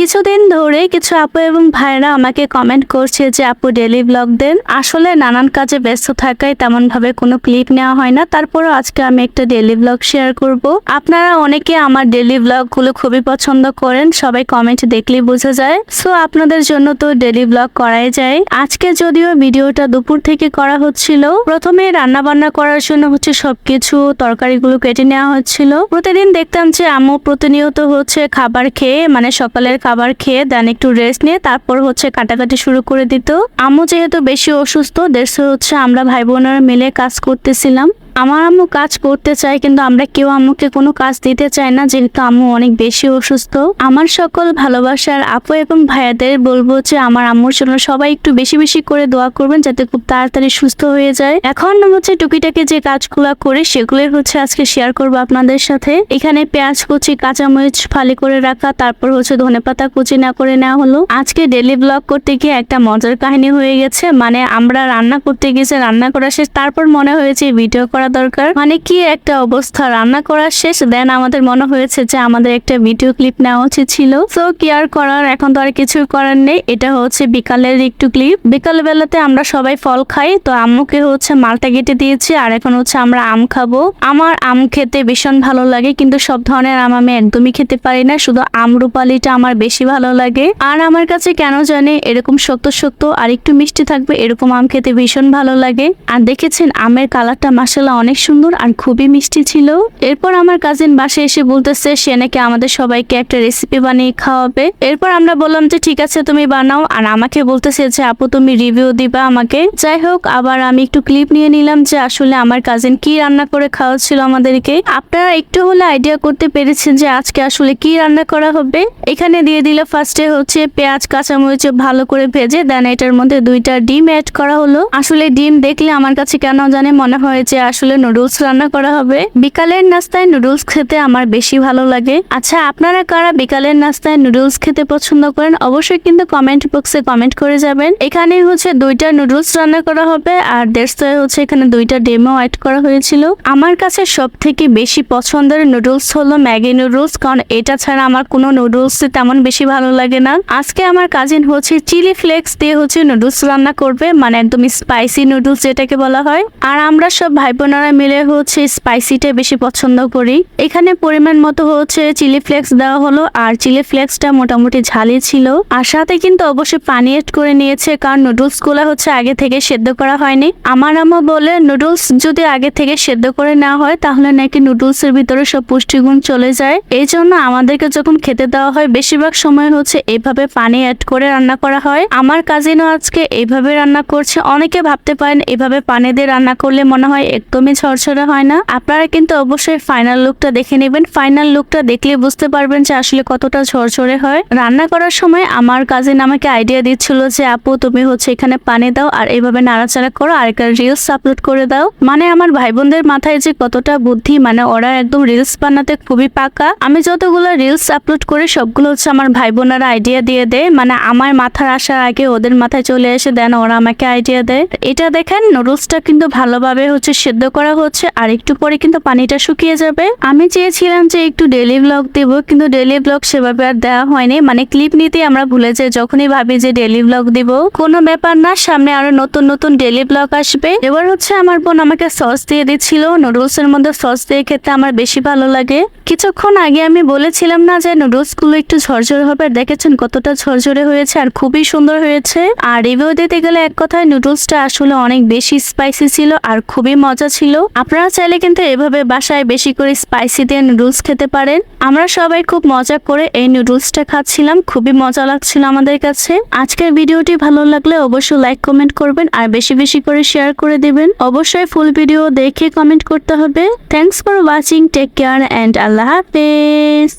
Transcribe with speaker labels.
Speaker 1: কিছুদিন ধরে কিছু আপু এবং ভাইরা আমাকে কমেন্ট করছে যে, আপু ডেলি ব্লগ দেন। আসলে নানান কাজে ব্যস্ত থাকায় তেমন ভাবে কোনো ক্লিপ নেওয়া হয় না। তারপরও আজকে আমি একটা ডেলি ব্লগ শেয়ার করব। আপনারা অনেকে আমার ডেলি ব্লগগুলো খুবই পছন্দ করেন, সবাই কমেন্ট দেখলেই বোঝা যায়। সো আপনাদের জন্য তো ডেলি ব্লগ করাই যায়। আজকে যদিও ভিডিওটা দুপুর থেকে করা হচ্ছিল, প্রথমে রান্না বান্না করার জন্য হচ্ছে সবকিছু তরকারিগুলো কেটে নেওয়া হচ্ছিল। প্রতিদিন দেখতাম যে, আম্মু প্রতিনিয়ত হচ্ছে খাবার খেয়ে মানে সকালের খাবার খেয়ে দেন একটু রেস্ট নিয়ে তারপর হচ্ছে কাটাকাটি শুরু করে দিত। আম্মু যেহেতু বেশি অসুস্থ দেশ হচ্ছে আমরা ভাই বোনেরা মিলে কাজ করতেছিলাম। আমার আম্মু কাজ করতে চায়, কিন্তু আমরা কেউ আম্মুকে কোনো কাজ দিতে চাই না, যেহেতু আম্মু অনেক বেশি অসুস্থ। আমার সকল ভালোবাসার আপু এবং ভাইয়াদের বলব যে, আমার আম্মুর জন্য সবাই একটু বেশি বেশি করে দোয়া করবেন, যাতে খুব তাড়াতাড়ি সুস্থ হয়ে যায়। এখন হচ্ছে টুকিটাকি যে কাজগুলো করে, সেগুলোই হচ্ছে আজকে শেয়ার করব আপনাদের সাথে। এখানে পেঁয়াজ কুচি, কাঁচামরিচ ফালি করে রাখা, তারপর হচ্ছে ধনেপাতা কুচি না করে নেওয়া হলো। আজকে ডেলি ব্লগ করতে গিয়ে একটা মজার কাহিনী হয়ে গেছে মানে আমরা রান্না করতে গিয়েছে রান্না করা শেষ, তারপর মনে হয়েছে ভিডিও করা দরকার। মানে কি একটা অবস্থা? রান্না করা শেষ দেন আমাদের মনে হয়েছে যে আমাদের একটা ভিডিও ক্লিপ নেওয়া উচিত ছিল। তো কি আর করার? এখন তো আর কিছু করার নেই। এটা হচ্ছে বিকালের একটু ক্লিপ বিকাল বেলাতে আমরা সবাই ফল খাই। তো আম্মুকে হচ্ছে মালটা কেটে দিয়েছি। আর এখন হচ্ছে আমরা আম খাব। আমার আম খেতে ভীষণ ভালো লাগে, কিন্তু সব ধরনের আম আমি একদমই খেতে পারি না। শুধু আমরুপালিটা আমার বেশি ভালো লাগে। আর আমার কাছে কেন জানে এরকম শক্ত শক্ত আর একটু মিষ্টি থাকবে, এরকম আম খেতে ভীষণ ভালো লাগে। আর দেখেছেন, আমের কালারটা মাসালা অনেক সুন্দর আর খুবই মিষ্টি ছিল। এরপর আমার কাজিন বাসে এসে বলতেছে, সে নাকি আমাদের সবাইকে একটা রেসিপি বানিয়ে খাওয়াবে। এরপর আমরা বললাম যে, ঠিক আছে, তুমি বানাও। আর আমাকে বলতেছে যে, আপু, তুমি রিভিউ দিবা আমাকে। যাই হোক, আবার আমি একটু ক্লিপ নিয়ে নিলাম যে, আসলে আমার কাজিন কি রান্না করে খাওয়াচ্ছিল আমাদেরকে। আপনারা একটু হলে আইডিয়া করতে পেরেছেন যে, আজকে আসলে কি রান্না করা হবে। এখানে দিয়ে দিলে ফার্স্টে হচ্ছে পেঁয়াজ, কাঁচামরিচ ভালো করে ভেজে দেন এটার মধ্যে দুইটা ডিম অ্যাড করা হলো। আসলে ডিম দেখলে আমার কাছে কেন জানে মনে হয় যে নুডলস রান্না করা হবে? বিকালের নাস্তায় নুডলস খেতে আমার বেশি ভালো লাগে। আচ্ছা আপনারা কারা বিকালের নাস্তায় নুডলস খেতে পছন্দ করেন? অবশ্যই কিন্তু কমেন্ট বক্সে কমেন্ট করে যাবেন। এখানে হচ্ছে দুইটা নুডলস রান্না করা হবে আর দেড়শোয় হচ্ছে এখানে দুইটা ডেমো অ্যাড করা হয়েছিল। আমার কাছে সব থেকে বেশি পছন্দের নুডলস হলো ম্যাগি নুডলস, কারণ এটা ছাড়া আমার কোনো নুডলস তেমন বেশি ভালো লাগে না। আজকে আমার কাজিন হচ্ছে চিলি ফ্লেক্স দিয়ে হচ্ছে নুডলস রান্না করবে মানে একদম স্পাইসি নুডলস যেটাকে বলা হয়। আর আমরা সব ভাই বোনেরা মিলে হচ্ছে স্পাইসিটা বেশি পছন্দ করি। এখানে পরিমাণ মতো হচ্ছে চিলি ফ্লেক্স দেওয়া হলো, আর চিলি ফ্লেক্সটা মোটামুটি ঝালি ছিল। আর সাথে কিন্তু অবশ্যই পানি এড করে নিয়েছে, কারণ নুডলসগুলো হচ্ছে আগে থেকে সেদ্ধ করা হয়নি। আমার আম্মা বলে নুডলস যদি আগে থেকে সেদ্ধ করে নেওয়া হয়, তাহলে নাকি নুডলস এর ভিতরে সব পুষ্টিগুণ চলে যায়। এই জন্য আমাদেরকে যখন খেতে দেওয়া হয়, বেশিরভাগ সময় হচ্ছে এইভাবে পানি অ্যাড করে রান্না করা হয়। আমার কাজিনও আজকে এইভাবে রান্না করছে। অনেকে ভাবতে পারেন, এভাবে পানি দিয়ে রান্না করলে মনে হয় একদমই ঝরঝরে হয় না। আপনারা কিন্তু অবশ্যই ফাইনাল লুকটা দেখে নেবেন। ফাইনাল লুকটা দেখলে বুঝতে পারবেন যে আসলে কতটা ঝরঝরে হয়। রান্না করার সময় আমার কাজিন আমাকে আইডিয়া দিচ্ছিল যে, আপু, তুমি হচ্ছে এখানে পানি দাও আর এইভাবে নাড়াচাড়া করো। আর একটা রিলস আপলোড করে দাও। মানে আমার ভাই বোনদের মাথায় যে কতটা বুদ্ধি মানে ওরা একদম রিলস বানাতে খুবই পাকা। আমি যতগুলো রিলস আপলোড করি, সবগুলো হচ্ছে আমার ভাই বোনেরা আইডিয়া দিয়ে দেয়। মানে আমার মাথার আসার আগে ওদের মাথায় চলে এসে দেন, ওরা আমাকে আইডিয়া দেয়। এটা দেখেন নুডলসটা কিন্তু ভালোভাবে হচ্ছে সেদ্ধ করা হচ্ছে, আর একটু পরে কিন্তু পানিটা শুকিয়ে যাবে। আমি চেয়েছিলাম যে একটু ডেলি ব্লগ দেব, কিন্তু ডেলি ব্লগ সেভাবে আর দেওয়া হয়নি। মানে ক্লিপ নিতে আমরা ভুলে যাই, যখনই ভাবি যে ডেলি ব্লগ দিব। কোনো ব্যাপার না, সামনে আরও নতুন নতুন ডেলি ব্লগ আসবে। এবার হচ্ছে আমার বোন আমাকে সস দিয়ে দিচ্ছিল। নুডলস এর মধ্যে সস দিয়ে খেতে আমার বেশি ভালো লাগে। কিছুক্ষণ আগে আমি বলেছিলাম না যে নুডলসগুলো একটু ঝরঝরে হবে। দেখেছেন কতটা ঝরঝরে হয়েছে, আর খুবই সুন্দর হয়েছে। আর রিভিউ দিতে গেলে এক কথায় নুডলসটা আসলে অনেক বেশি স্পাইসি ছিল, আর খুবই মজা ছিল। আপনারা চাইলে কিন্তু এভাবে বাসায় বেশি করে স্পাইসি দিয়ে নুডলস খেতে পারেন। আমরা সবাই খুব মজা করে এই নুডলসটা খাচ্ছিলাম। খুবই মজা লাগছিল আমাদের কাছে। আজকের ভিডিওটি ভালো লাগলে অবশ্যই লাইক কমেন্ট করবেন আর বেশি বেশি করে শেয়ার করে দিবেন। অবশ্যই ফুল ভিডিও দেখে কমেন্ট করতে হবে। Thanks for watching take care and আল্লাহ হাফেজ।